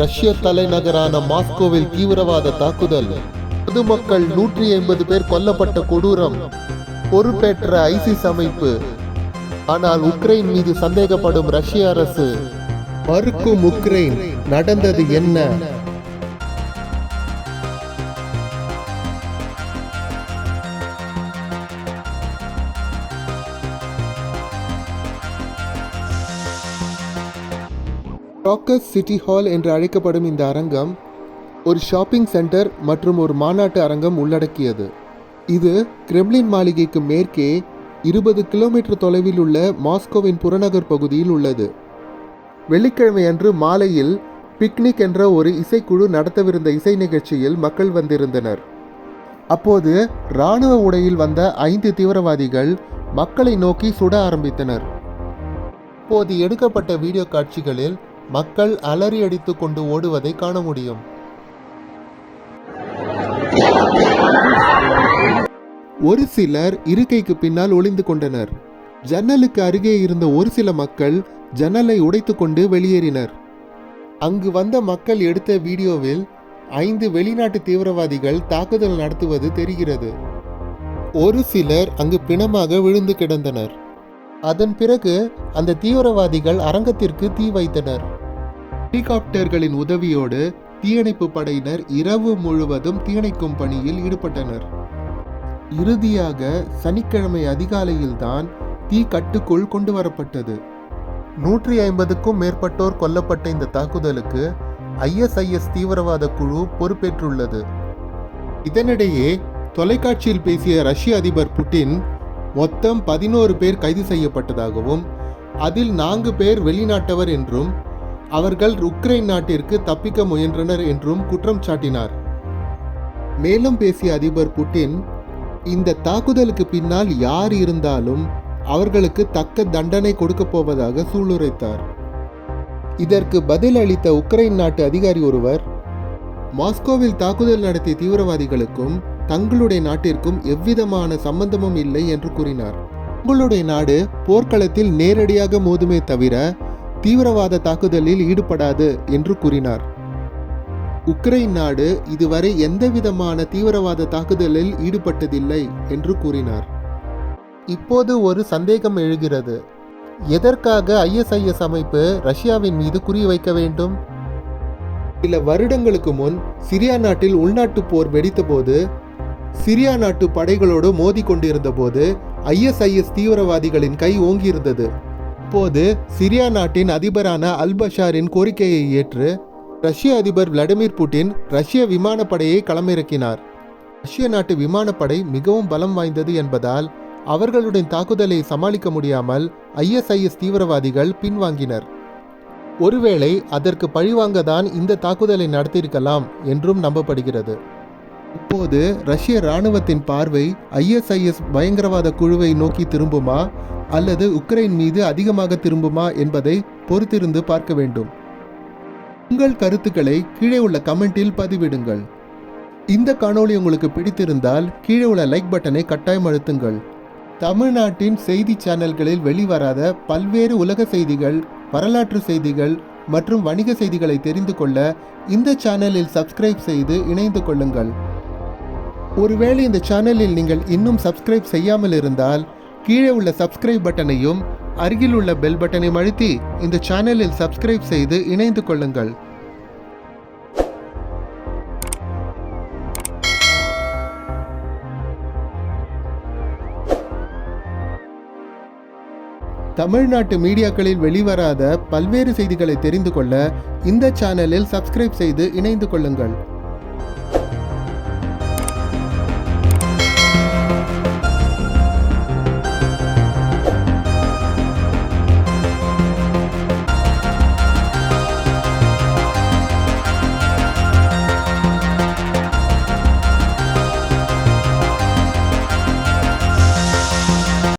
ரஷ்ய தலைநகரான மாஸ்கோவில் தீவிரவாத தாக்குதல். பொதுமக்கள் நூற்றி ஐம்பது பேர் கொல்லப்பட்ட கொடூரம். பொறுப்பேற்ற ஐசிஸ் அமைப்பு. ஆனால் உக்ரைன் மீது சந்தேகப்படும் ரஷ்ய அரசு. மறுக்கும் உக்ரைன் நடந்தது என்ன? டாக்கஸ் சிட்டி ஹால் என்று அழைக்கப்படும் இந்த அரங்கம் ஒரு ஷாப்பிங் சென்டர் மற்றும் ஒரு மாநாட்டு அரங்கம் உள்ளடக்கியது. இது கிரெம்லின் மாளிகைக்கு மேற்கே இருபது கிலோமீட்டர் தொலைவில் உள்ள மாஸ்கோவின் புறநகர் பகுதியில் உள்ளது. வெள்ளிக்கிழமை அன்று மாலையில் பிக்னிக் என்ற ஒரு இசைக்குழு நடத்தவிருந்த இசை நிகழ்ச்சியில் மக்கள் வந்திருந்தனர். அப்போது இராணுவ உடையில் வந்த ஐந்து தீவிரவாதிகள் மக்களை நோக்கி சுட ஆரம்பித்தனர். அப்போது எடுக்கப்பட்ட வீடியோ காட்சிகளில் மக்கள் அலறி அடித்துக் கொண்டு ஓடுவதை காண முடியும். ஒரு சிலர் இருக்கைக்கு பின்னால் ஒளிந்து கொண்டனர். ஜன்னலுக்கு அருகே இருந்த ஒரு சில மக்கள் ஜன்னலை உடைத்துக்கொண்டு வெளியேறினர். அங்கு வந்த மக்கள் எடுத்த வீடியோவில் ஐந்து வெளிநாட்டு தீவிரவாதிகள் தாக்குதல் நடத்துவது தெரிகிறது. ஒரு சிலர் அங்கு பிணமாக விழுந்து கிடந்தனர். அதன் பிறகு அந்த தீவிரவாதிகள் அரங்கத்திற்கு தீ வைத்தனர். ஹெலிகாப்டர்களின் உதவியோடு தீயணைப்பு படையினர் இரவு முழுவதும் தீயணைக்கும் பணியில் ஈடுபட்டனர். இறுதியாக சனிக்கிழமை அதிகாலையில்தான் தீ கட்டுக்குள் கொண்டு வரப்பட்டது. நூற்றி ஐம்பதுக்கும் மேற்பட்டோர் கொல்லப்பட்ட இந்த தாக்குதலுக்கு ஐஎஸ்ஐஎஸ் தீவிரவாத குழு பொறுப்பேற்றுள்ளது. இதனிடையே தொலைக்காட்சியில் பேசிய ரஷ்ய அதிபர் புட்டின் மொத்தம் பதினோரு பேர் கைது செய்யப்பட்டதாகவும் அதில் நான்கு பேர் வெளிநாட்டவர் என்றும் அவர்கள் உக்ரைன் நாட்டிற்கு தப்பிக்க முயன்றனர் என்றும் குற்றம் சாட்டினார். மேலும் பேசிய அதிபர் புட்டின் இந்த தாக்குதலுக்கு பின்னால் யார் இருந்தாலும் அவர்களுக்கு தக்க தண்டனை கொடுக்கப் போவதாக சூளுரைத்தார். இதற்கு பதில் அளித்த உக்ரைன் நாட்டு அதிகாரி ஒருவர் மாஸ்கோவில் தாக்குதல் நடத்திய தீவிரவாதிகளுக்கும் தங்களுடைய நாட்டிற்கும் எவ்விதமான சம்பந்தமும் இல்லை என்று கூறினார். உங்களுடைய நாடு போர்க்களத்தில் நேரடியாக மோதுமே தவிர தீவிரவாத தாக்குதலில் ஈடுபடாது என்று கூறினார். உக்ரைன் நாடு இதுவரை எந்தவிதமான தீவிரவாத தாக்குதலில் ஈடுபட்டதில்லை என்று கூறினார். இப்போது ஒரு சந்தேகம் எழுகிறது. எதற்காக ஐஎஸ்ஐஎஸ் அமைப்பு ரஷ்யாவின் மீது குறிவைக்க வேண்டும்? சில வருடங்களுக்கு முன் சிரியா நாட்டில் உள்நாட்டு போர் வெடித்தபோது சிரியா நாட்டு படைகளோடு மோதி கொண்டிருந்த போது ஐஎஸ்ஐஎஸ் தீவிரவாதிகளின் கை ஓங்கியிருந்தது. அப்போது சிரியா நாட்டின் அதிபரான அல் பஷாரின் கோரிக்கையை ஏற்று ரஷ்ய அதிபர் விளாடிமிர் புட்டின் ரஷ்ய விமானப்படையை களமிறக்கினார். ரஷ்ய நாட்டு விமானப்படை மிகவும் பலம் வாய்ந்தது என்பதால் அவர்களுடைய தாக்குதலை சமாளிக்க முடியாமல் ஐஎஸ்ஐஎஸ் தீவிரவாதிகள் பின்வாங்கினர். ஒருவேளை அதற்கு பழிவாங்கதான் இந்த தாக்குதலை நடத்தியிருக்கலாம் என்றும் நம்பப்படுகிறது. இப்போது ரஷ்ய இராணுவத்தின் பார்வை ஐஎஸ்ஐஎஸ் பயங்கரவாத குழுவை நோக்கி திரும்புமா அல்லது உக்ரைன் மீது அதிகமாக திரும்புமா என்பதை பொறுத்திருந்து பார்க்க வேண்டும். உங்கள் கருத்துக்களை கீழே உள்ள கமெண்டில் பதிவிடுங்கள். இந்த காணொளி உங்களுக்கு பிடித்திருந்தால் கீழே உள்ள லைக் பட்டனை கட்டாயம் அழுத்துங்கள். தமிழ்நாட்டின் செய்தி சேனல்களில் வெளிவராத பல்வேறு உலக செய்திகள் வரலாற்று செய்திகள் மற்றும் வணிக செய்திகளை தெரிந்து கொள்ள இந்த சேனலில் சப்ஸ்கிரைப் செய்து இணைந்து கொள்ளுங்கள். ஒருவேளை இந்த சேனலில் நீங்கள் இன்னும் சப்ஸ்கிரைப் செய்யாமல் இருந்தால் கீழே உள்ள சப்ஸ்கிரைப் பட்டனையும் அருகில் உள்ள பெல் பட்டனை அழுத்தி இந்த சேனலில் சப்ஸ்கிரைப் செய்து இணைந்து கொள்ளுங்கள். தமிழ்நாட்டு மீடியாக்களில் வெளிவராத பல்வேறு செய்திகளை தெரிந்து கொள்ள இந்த சேனலில் சப்ஸ்கிரைப் செய்து இணைந்து கொள்ளுங்கள்.